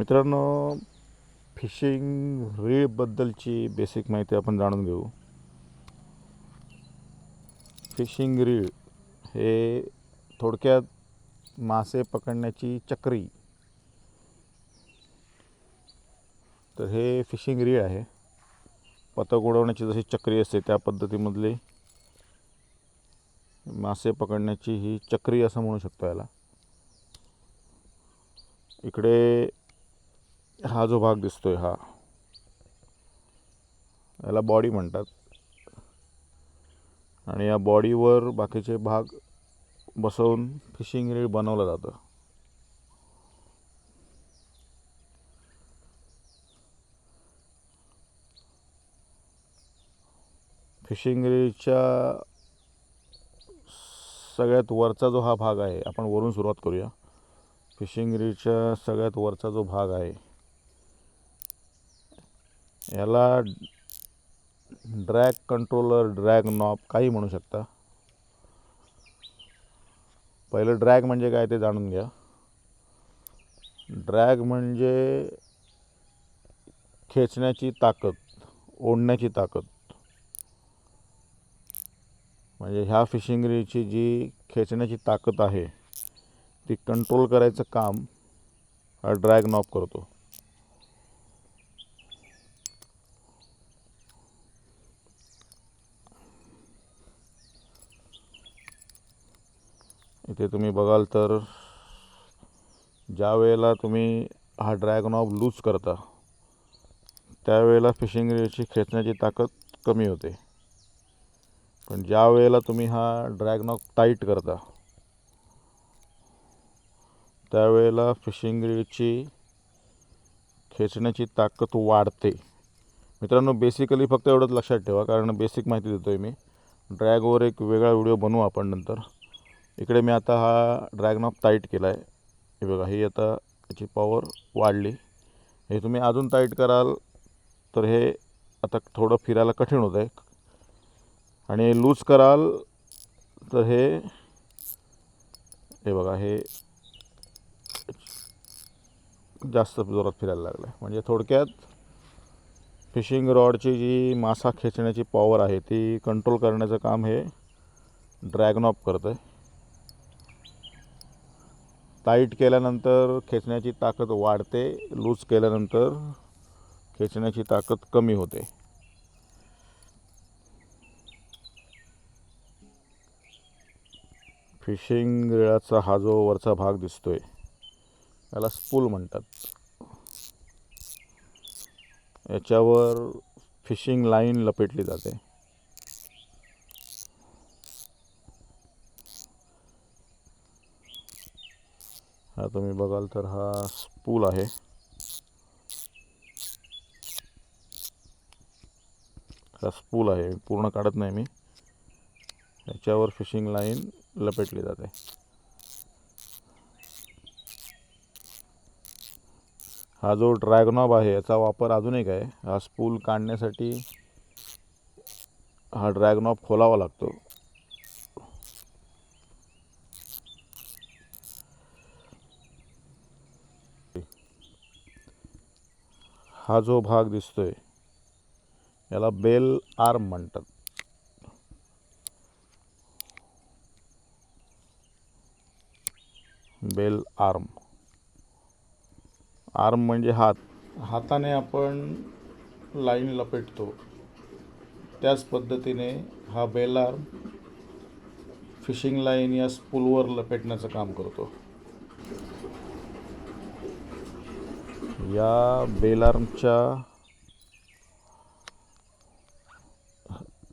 मित्रांनो fishing रीळबद्दलची basic माहिती आपण जाणून घेऊ. फिशिंग रीळ हे थोडक्यात मासे पकडण्याची चक्री. तर हे फिशिंग रीळ आहे. पतंग उडवण्याची जशी चक्री असते त्या पद्धतीमधली मासे पकडण्याची ही चक्री असं म्हणू शकतो याला. इकडे हा जो भाग दिसतोय हा याला बॉडी म्हणतात. आणि या बॉडीवर बाकीचे भाग बसवून फिशिंग रीळ बनवलं जातं. फिशिंग रीळच्या सगळ्यात वरचा जो हा भाग आहे आपण वरून सुरुवात करूया. फिशिंग रीडच्या सगळ्यात वरचा जो भाग आहे याला ड्रॅग कंट्रोलर ड्रॅग नॉब काही म्हणू शकता. पहिलं ड्रॅग म्हणजे काय ते जाणून घ्या. ड्रॅग म्हणजे खेचण्याची ताकद ओढण्याची ताकद. म्हणजे ह्या फिशिंग रीची जी खेचण्याची ताकद आहे ती कंट्रोल करायचं काम हा ड्रॅग नॉप करतो. इथे तुम्ही बघाल तर ज्या वेळेला तुम्ही हा ड्रॅगनॉब लूज करता त्यावेळेला फिशिंग रीलची खेचण्याची ताकद कमी होते. पण ज्या वेळेला तुम्ही हा ड्रॅग टाईट करता त्यावेळेला फिशिंग रीलची खेचण्याची ताकद वाढते. मित्रांनो बेसिकली फक्त एवढंच लक्षात ठेवा कारण बेसिक माहिती देतो आहे मी ड्रॅगवर एक वेगळा व्हिडिओ बनवू आपण नंतर. इकडे मी आता हा ड्रॅग नॉब टाईट केला आहे हे बघा ही आता याची पॉवर वाढली. हे तुम्ही अजून टाईट कराल तर हे आता थोडं फिरायला कठीण होतं आहे आणि लूज कराल तर हे हे बघा हे जास्त जोरात फिरायला लागलं आहे म्हणजे थोडक्यात फिशिंग रॉडची जी मासा खेचण्याची पॉवर आहे ती कंट्रोल करण्याचं काम हे ड्रॅगनॉप करतं आहे टाईट केल्यानंतर खेचण्याची ताकद वाढते लूज केल्यानंतर खेचण्याची ताकद कमी होते. फिशिंग रिळाचा हा जो वरचा भाग दिसतोय याला स्पूल म्हणतात. याच्यावर फिशिंग लाईन लपेटली जाते. हा तुम्ही बघाल तर हा स्पूल आहे. हा स्पूल आहे. पूर्ण काढत नाही मी. याच्यावर फिशिंग लाईन लपेटली जाते. हा जो ड्रॅगनॉब आहे याचा वापर अजून एक आहे. हा स्पूल काढण्यासाठी हा ड्रॅगनॉब खोलावा लागतो. हा जो भाग दिसतोय याला बेल आर्म म्हणतात. Bail arm. आर्म म्हणजे हात. हाताने आपण लाईन लपेटतो. त्याच पद्धतीने हा बेल आर्म फिशिंग लाईन या स्पूलवर लपेटण्याचं काम करतो. या बेलार्मच्या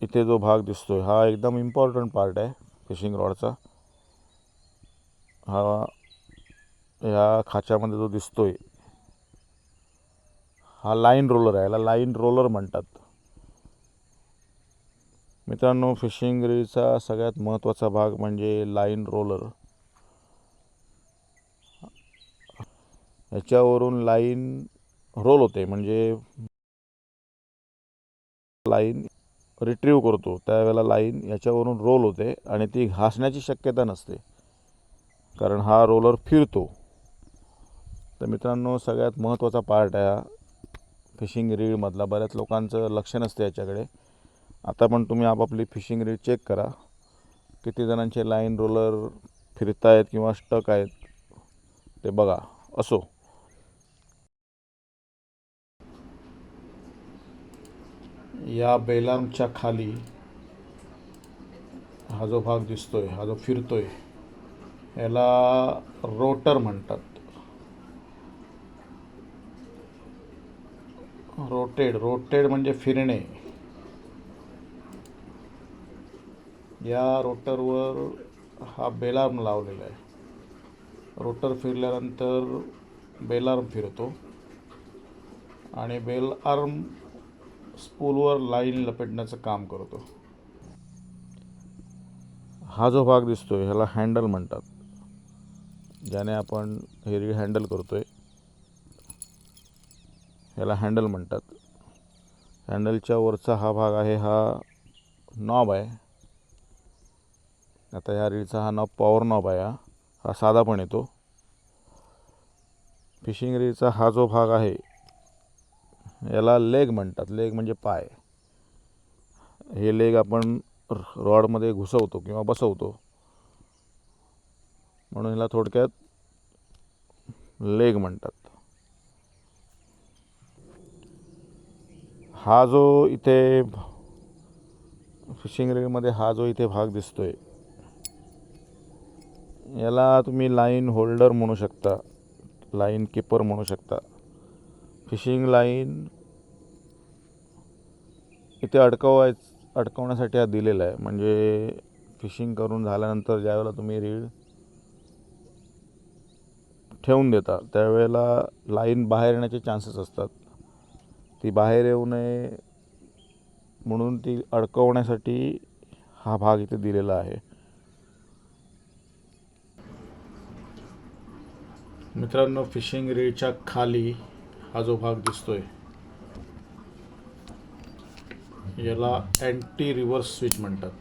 इथे जो भाग दिसतोय हा एकदम इम्पॉर्टंट पार्ट आहे फिशिंग रॉडचा हा ह्या खाच्यामध्ये जो दिसतोय हा लाईन रोलर आहे याला लाईन रोलर म्हणतात. मित्रांनो फिशिंग रीलचा सगळ्यात महत्त्वाचा भाग म्हणजे लाईन रोलर याच्यावरून लाईन रोल होते. म्हणजे लाईन रिट्रीव करतो. त्यावेळेला लाईन याच्यावरून रोल होते आणि ती घासण्याची शक्यता नसते. कारण हा रोलर फिरतो. तर मित्रांनो सगळ्यात महत्त्वाचा पार्ट आहे फिशिंग रीडमधला बऱ्याच लोकांचं लक्ष नसतं याच्याकडे. आता पण तुम्ही आपापली फिशिंग रीड चेक करा. किती जणांचे लाईन रोलर फिरत आहेत किंवा स्टक आहेत ते बघा. असो. या बेलार्मच्या खाली हा जो भाग दिसतोय हा जो फिरतोय याला रोटर म्हणतात. रोटेड रोटेड म्हणजे फिरणे. या रोटरवर हा बेलार्म लावलेला आहे. रोटर फिरल्यानंतर बेलार्म फिरतो. आणि बेल आर्म स्पूलवर लाईन लपेटण्याचं काम करतो. हा जो भाग दिसतो आहे ह्याला हँडल म्हणतात. ज्याने आपण हे रीड हँडल आहे ह्याला हँडल म्हणतात. हँडलच्या वरचा हा भाग आहे हा नॉब आहे. आता ह्या रीलचा हा नॉब पॉवर नॉब आहे हा हा साधा पण येतो. फिशिंग रीलचा हा जो भाग आहे याला लेग म्हणतात. लेग म्हणजे पाय. हे लेग आपण रॉडमध्ये घुसवतो किंवा बसवतो. म्हणून ह्याला थोडक्यात लेग म्हणतात. हा जो इथे फिशिंग रेलमध्ये हा जो इथे भाग दिसतोय याला तुम्ही लाईन होल्डर म्हणू शकता लाईन किपर म्हणू शकता. फिशिंग लाईन इथे अडकवाय अडकवण्यासाठी हा दिलेला आहे. म्हणजे फिशिंग करून झाल्यानंतर ज्यावेळेला तुम्ही रीळ ठेवून देता त्यावेळेला लाईन बाहेर येण्याचे चान्सेस असतात. ती बाहेर येऊ नये म्हणून ती अडकवण्यासाठी हा भाग इथे दिलेला आहे. मित्रांनो फिशिंग रीलच्या खाली हा जो भाग दिसतोय. याला अँटी रिव्हर्स स्विच म्हणतात.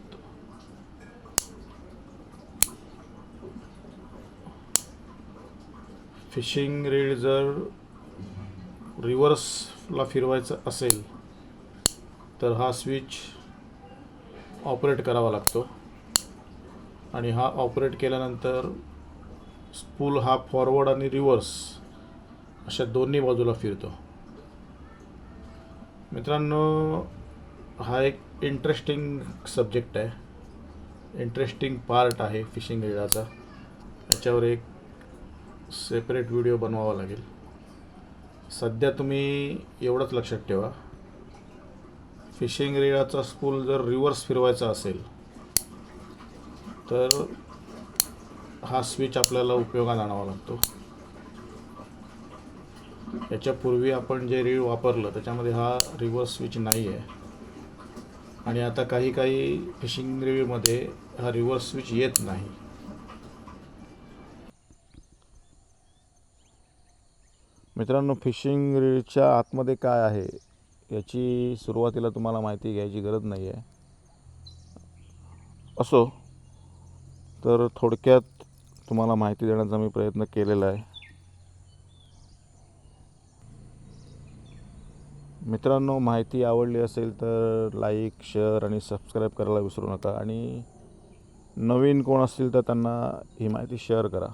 फिशिंग रीड जर रिव्हर्सला फिरवायचं असेल तर हा स्विच ऑपरेट करावा लागतो. आणि हा ऑपरेट केल्यानंतर स्पूल हा फॉरवर्ड आणि रिव्हर्स अशा दोन्ही बाजूला फिरतो. मित्रांनो हा एक इंटरेस्टिंग सब्जेक्ट आहे. इंटरेस्टिंग पार्ट आहे फिशिंग रिळाचा याच्यावर एक सेपरेट व्हिडिओ बनवावा लागेल. सध्या तुम्ही एवढंच लक्षात ठेवा. फिशिंग रेडाचा स्पूल जर रिव्हर्स फिरवायचा असेल तर हा स्विच आपल्याला उपयोगात आणावा लागतो. याच्यापूर्वी आपण जे रीळ वापरलं त्याच्यामध्ये हा रिव्हर्स स्विच नाही आहे आणि आता काही काही फिशिंग रिव्ह्यूमध्ये हा रिव्हर्स स्विच येत नाही. मित्रांनो फिशिंग रीळच्या आतमध्ये काय आहे याची सुरुवातीला तुम्हाला माहिती घ्यायची गरज नाही आहे असो तर थोडक्यात तुम्हाला माहिती देण्याचा मी प्रयत्न केलेला आहे. मित्रांनो माहिती आवडली असेल तर लाईक शेअर आणि सबस्क्राईब करायला विसरू नका. आणि नवीन कोण असतील तर त्यांना ही माहिती शेअर करा.